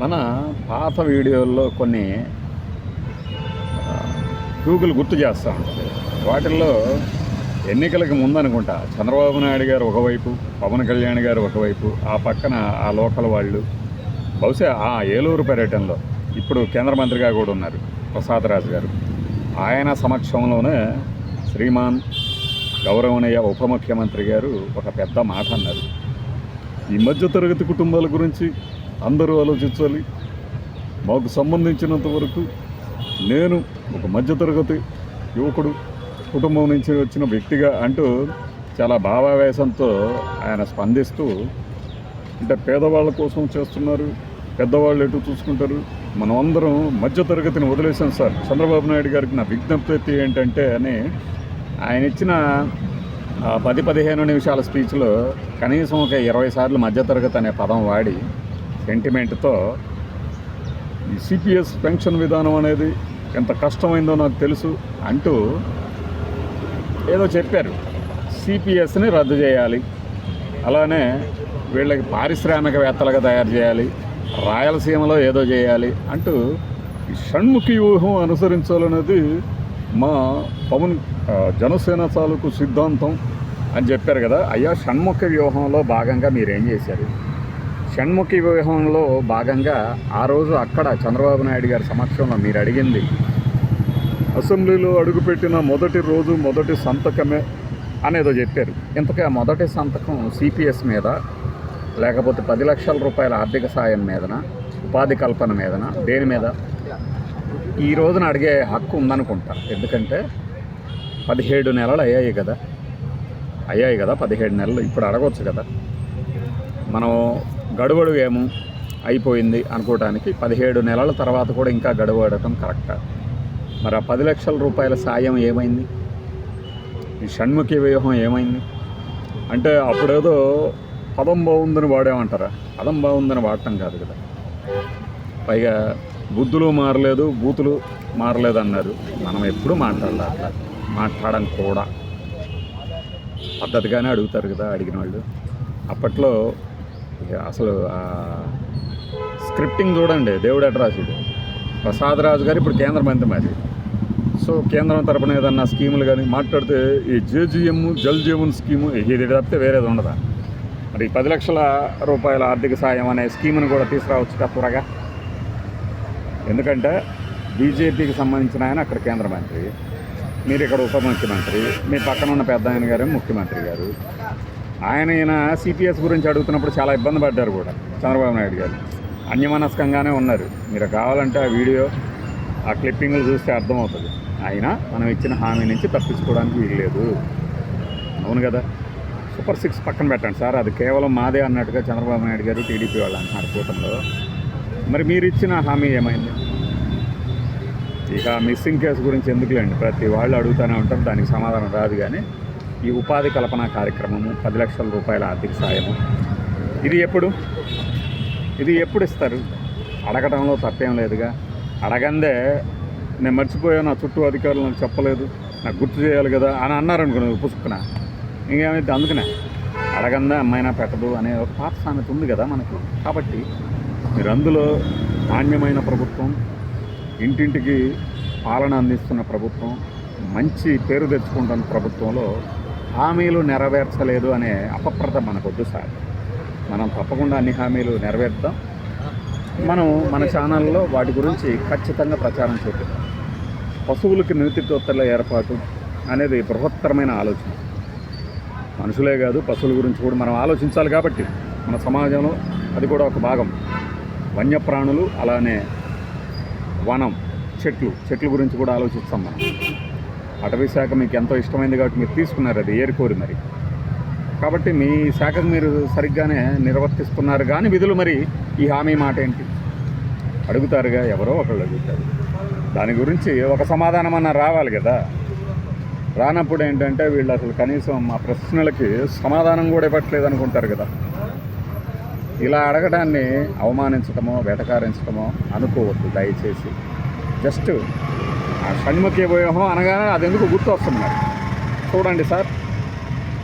మన పాత వీడియోల్లో కొన్ని గూగుల్ గుర్తు చేస్తూ ఉంటుంది వాటిల్లో ఎన్నికలకు ముందనుకుంటా చంద్రబాబు నాయుడు గారు ఒకవైపు పవన్ కళ్యాణ్ గారు ఒకవైపు ఆ పక్కన ఆ లోకల్ వాళ్ళు. బహుశా ఆ ఏలూరు పర్యటనలో ఇప్పుడు కేంద్ర మంత్రిగా కూడా ఉన్నారు ప్రసాద్ రాజు గారు. ఆయన సమక్షంలోనే శ్రీమాన్ గౌరవనీయ ఉప ముఖ్యమంత్రి గారు ఒక పెద్ద మాట అన్నారు. ఈ మధ్య తరగతి కుటుంబాల గురించి అందరూ ఆలోచించాలి. మాకు సంబంధించినంత వరకు నేను ఒక మధ్యతరగతి యువకుడు కుటుంబం నుంచి వచ్చిన వ్యక్తిగా అంటూ చాలా భావావేశంతో ఆయన స్పందిస్తూ అంటే పేదవాళ్ళ కోసం చేస్తున్నారు పెద్దవాళ్ళు ఎటు చూసుకుంటారు మనం అందరం మధ్యతరగతిని వదిలేసాం సార్. చంద్రబాబు నాయుడు గారికి నా విజ్ఞప్తి ఏంటంటే అని ఆయన ఇచ్చిన పది పదిహేను నిమిషాల స్పీచ్లో కనీసం ఒక ఇరవై సార్లు మధ్యతరగతి అనే పదం వాడి సెంటిమెంట్తో ఈ సిపిఎస్ పెన్షన్ విధానం అనేది ఎంత కష్టమైందో నాకు తెలుసు అంటూ ఏదో చెప్పారు. సిపిఎస్ని రద్దు చేయాలి. అలానే వీళ్ళకి పారిశ్రామికవేత్తలుగా తయారు చేయాలి. రాయలసీమలో ఏదో చేయాలి అంటూ ఈ షణ్ముఖి వ్యూహం అనుసరించాలనేది మా పవన్ జనసేన తాలూకు సిద్ధాంతం అని చెప్పారు కదా. అయ్యా షణ్ముఖ వ్యూహంలో భాగంగా మీరేం చేశారు? షణ్ముఖి వ్యూహంలో భాగంగా ఆ రోజు అక్కడ చంద్రబాబు నాయుడు గారి సమక్షంలో మీరు అడిగింది. అసెంబ్లీలో అడుగుపెట్టిన మొదటి రోజు మొదటి సంతకమే అనేదో చెప్పారు. ఇంతకీ ఆ మొదటి సంతకం సిపిఎస్ మీద లేకపోతే పది లక్షల రూపాయల ఆర్థిక సాయం మీదన ఉపాధి కల్పన మీదన దేని మీద? ఈ రోజున అడిగే హక్కు ఉందనుకుంటా. ఎందుకంటే పదిహేడు నెలలు అయ్యాయి కదా. అయ్యాయి కదా పదిహేడు నెలలు. ఇప్పుడు అడగవచ్చు కదా. మనం గడువడు ఏమో అయిపోయింది అనుకోవడానికి పదిహేడు నెలల తర్వాత కూడా ఇంకా గడువు అడగటం కరెక్ట్? మరి ఆ పది లక్షల రూపాయల సాయం ఏమైంది? ఈ షణ్ముఖి వ్యూహం ఏమైంది? అంటే అప్పుడేదో పదం బాగుందని వాడేమంటారా? పదం బాగుందని వాడటం కాదు కదా. పైగా బుద్ధులు మారలేదు బూతులు మారలేదు అన్నారు. మనం ఎప్పుడు మాట్లాడాలి అట్లా? మాట్లాడడం కూడా. పద్ధతిగానే అడుగుతారు కదా అడిగిన వాళ్ళు అప్పట్లో అసలు స్క్రిప్టింగ్ చూడండి దేవుడు అట్రాసిడు ప్రసాద్ రాజు గారు ఇప్పుడు కేంద్ర మంత్రి మరి. సో కేంద్రం తరపున ఏదన్నా స్కీములు కానీ మాట్లాడితే ఈ జేజీఎం జల్ జీవన్ స్కీము ఇది తప్పితే వేరేది ఉండదా? మరి పది లక్షల రూపాయల ఆర్థిక సాయం అనే స్కీమ్ను కూడా తీసుకురావచ్చు త్వరగా. ఎందుకంటే బీజేపీకి సంబంధించిన ఆయన అక్కడ కేంద్ర మంత్రి. మీరు ఇక్కడ ఉప ముఖ్యమంత్రి. మీ పక్కన ఉన్న పెద్ద ఆయన గారే ముఖ్యమంత్రి గారు. ఆయన ఈయన సిపిఎస్ గురించి అడుగుతున్నప్పుడు చాలా ఇబ్బంది పడ్డారు కూడా చంద్రబాబు నాయుడు గారు. అన్యమనస్కంగానే ఉన్నారు. మీరు కావాలంటే ఆ వీడియో ఆ క్లిప్పింగ్లు చూస్తే అర్థమవుతుంది. అయినా మనం ఇచ్చిన హామీ నుంచి తప్పించుకోవడానికి వీల్లేదు. అవును కదా? సూపర్ సిక్స్ పక్కన పెట్టండి సార్. అది కేవలం మాదే అన్నట్టుగా చంద్రబాబు నాయుడు గారు టీడీపీ వాళ్ళు అంటున్నారు కూటమిలో. మరి మీరు ఇచ్చిన హామీ ఏమైంది? ఇక మిస్సింగ్ కేసు గురించి ఎందుకులేండి? ప్రతి వాళ్ళు అడుగుతూనే ఉంటారు దానికి సమాధానం రాదు కానీ ఈ ఉపాధి కల్పన కార్యక్రమము పది లక్షల రూపాయల ఆర్థిక సాయము. ఇది ఎప్పుడు? ఇది ఎప్పుడు ఇస్తారు? అడగటంలో తప్పేం లేదుగా. అడగందే నేను మర్చిపోయాను నా చుట్టూ అధికారులు నాకు చెప్పలేదు నాకు గుర్తు చేయాలి కదా అని అన్నారు అనుకున్నాను పుసుకున ఇంకేమైతే అందుకనే. అడగందే అమ్మాయినా పెట్టదు అనే ఒక పాత సామెత ఉంది కదా మనకు. కాబట్టి మీరు అందులో నాణ్యమైన ప్రభుత్వం ఇంటింటికి పాలన అందిస్తున్న ప్రభుత్వం మంచి పేరు తెచ్చుకుంటున్న ప్రభుత్వంలో హామీలు నెరవేర్చలేదు అనే అపప్రత మనకొద్దు సార్. మనం తప్పకుండా అన్ని హామీలు నెరవేర్దాం మనం మన ఛానల్లో వాటి గురించి ఖచ్చితంగా ప్రచారం చేద్దాం. పశువులకి నీతితోత్తల ఏర్పాటు అనేది బృహత్తరమైన ఆలోచన. మనుషులే కాదు పశువుల గురించి కూడా మనం ఆలోచించాలి కాబట్టి మన సమాజంలో అది కూడా ఒక భాగం. వన్యప్రాణులు అలానే వనం చెట్లు చెట్ల గురించి కూడా ఆలోచిస్తాం మనం. అటవీ శాఖ మీకు ఎంతో ఇష్టమైంది కాబట్టి మీరు తీసుకున్నారు అది ఏరుకోరు మరి. కాబట్టి మీ శాఖకు మీరు సరిగ్గానే నిర్వర్తిస్తున్నారు కానీ విధులు మరి ఈ హామీ మాట ఏంటి? అడుగుతారుగా ఎవరో ఒకళ్ళు అడుగుతారు. దాని గురించి ఒక సమాధానం అన్న రావాలి కదా. రానప్పుడు ఏంటంటే వీళ్ళు అసలు కనీసం మా ప్రశ్నలకి సమాధానం కూడా ఇవ్వట్లేదు అనుకుంటారు కదా. ఇలా అడగడాన్ని అవమానించటమో వెటకారించటమో అనుకోవద్దు దయచేసి. జస్ట్ షణ్ముఖి వ్యూహం అనగానే అది ఎందుకు గుర్తు వస్తుంది చూడండి సార్.